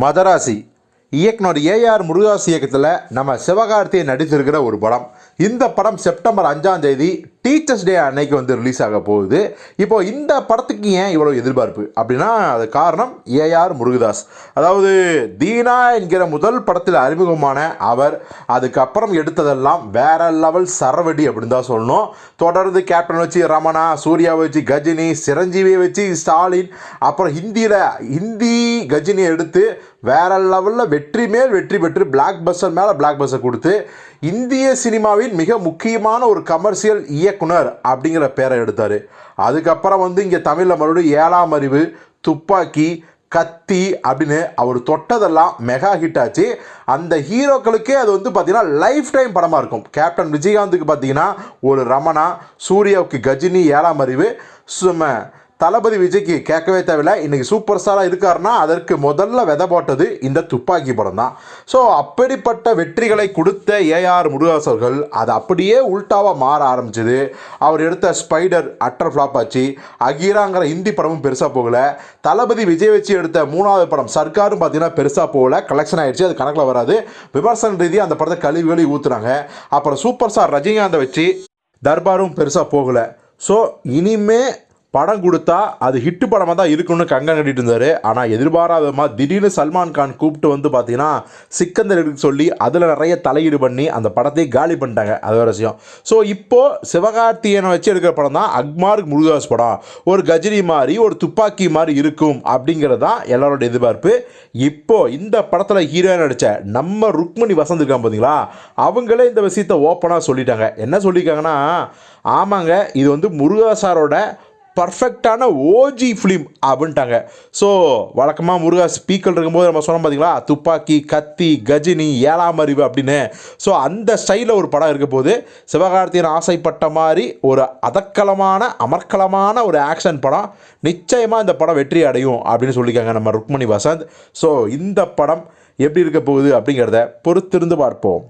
மதராசி. இயக்குனர் ஏஆர் முருகாஸ் இயக்கத்தில் நம்ம சிவகார்த்தியை நடித்திருக்கிற ஒரு படம். இந்த படம் செப்டம்பர் அஞ்சாம் தேதி டீச்சர்ஸ் டே அன்னைக்கு வந்து ரிலீஸ் ஆக போகுது. இப்போ இந்த படத்துக்கு ஏன் இவ்வளோ எதிர்பார்ப்பு? அப்படின்னா அது காரணம் ஏஆர் முருகதாஸ். அதாவது தீனா என்கிற முதல் படத்தில் அறிமுகமான அவர் அதுக்கப்புறம் எடுத்ததெல்லாம் வேற லெவல் சரவடி அப்படின்னு தான் சொல்லணும். தொடர்ந்து கேப்டன் வச்சு ரமணா சூர்யா வச்சு கஜினி சிரஞ்சீவியை வச்சு ஸ்டாலின் அப்புறம் ஹிந்தியில் ஹிந்தி கஜினியை எடுத்து வேற லெவலில் வெற்றி மேல் வெற்றி பெற்று பிளாக் பஸ்டர் மேலே பிளாக் பஸ்டர் கொடுத்து இந்திய சினிமாவின் மிக முக்கியமான ஒரு கமர்ஷியல் இயக்குனர் அப்படிங்கிற பேரை எடுத்தார். அதுக்கப்புறம் வந்து இங்கே தமிழில் மறுபடியும் ஏழாம் அறிவு துப்பாக்கி கத்தி அப்படின்னு அவர் தொட்டதெல்லாம் மெகா ஹிட் ஆச்சு. அந்த ஹீரோக்களுக்கே அது வந்து பார்த்திங்கன்னா லைஃப் டைம் படமாக இருக்கும். கேப்டன் விஜயகாந்துக்கு பார்த்தீங்கன்னா ஒரு ரமணா சூர்யாவுக்கு கஜினி ஏழாம் அறிவு சும தளபதி விஜய்க்கு கேட்கவே தேவையில்லை. இன்னைக்கு சூப்பர் ஸ்டாராக இருக்காருன்னா அதற்கு முதல்ல விதை போட்டது இந்த துப்பாக்கி படம் தான். ஸோ அப்படிப்பட்ட வெற்றிகளை கொடுத்த ஏஆர் முருகாஸ் அவர்கள் அது அப்படியே உல்டாவாக மாற ஆரம்பிச்சது. அவர் எடுத்த ஸ்பைடர் அட்டர் ஃப்ளாப் ஆச்சு. அகீராங்கிற ஹிந்தி படமும் பெருசாக போகலை. தளபதி விஜய் வச்சு எடுத்த மூணாவது படம் சர்க்காரும் பார்த்தீங்கன்னா பெருசாக போகல. கலெக்ஷன் ஆகிடுச்சு அது கணக்கில் வராது. விமர்சன ரீதியாக அந்த படத்தை கழுவி கழுவி ஊற்றுறாங்க அப்புறம் சூப்பர் ஸ்டார் ரஜினிகாந்தை வச்சு தர்பாரும் பெருசாக போகலை. ஸோ இனிமே படம் கொடுத்தா அது ஹிட்டு படமாக தான் இருக்கும்னு கங்கன் கட்டிட்டு இருந்தார். ஆனால் எதிர்பாராதமாக திடீர்னு சல்மான் கான் கூப்பிட்டு வந்து பார்த்தீங்கன்னா சிக்கந்தர் சொல்லி அதில் நிறைய தலையீடு பண்ணி அந்த படத்தையே காலி பண்ணிட்டாங்க. அது ஒரு விஷயம். ஸோ இப்போது சிவகார்த்தியனை வச்சு எடுக்கிற படம் தான் அக்மார்க் முருகாஸ் படம். ஒரு கஜினி மாதிரி ஒரு துப்பாக்கி மாதிரி இருக்கும் அப்படிங்கிறது தான் எல்லாரோட எதிர்பார்ப்பு. இப்போ இந்த படத்தில் ஹீரோயின் நடித்த நம்ம ருக்மணி வசந்த் இருக்காங்க பார்த்தீங்களா அவங்களே இந்த விஷயத்தை ஓப்பனாக சொல்லிட்டாங்க. என்ன சொல்லியிருக்காங்கன்னா ஆமாங்க இது வந்து முருகாசாரோட பர்ஃபெக்டான ஓஜி ஃபிலிம் அப்படின்ட்டாங்க. ஸோ வழக்கமாக முருகா ஸ்பீக்கர் இருக்கும்போது நம்ம சொன்னோம் பார்த்தீங்களா துப்பாக்கி கத்தி கஜினி ஏழாம் அறிவு அப்படின்னு. ஸோ அந்த ஸ்டைலில் ஒரு படம் இருக்க போது சிவகார்த்தியன் ஆசைப்பட்ட மாதிரி ஒரு அதக்கலமான அமர்க்கலமான ஒரு ஆக்ஷன் படம் நிச்சயமாக இந்த படம் வெற்றி அடையும் அப்படின்னு சொல்லியிருக்காங்க நம்ம ருக்மணி வசந்த். ஸோ இந்த படம் எப்படி இருக்க போகுது அப்படிங்கிறத பொறுத்திருந்து பார்ப்போம்.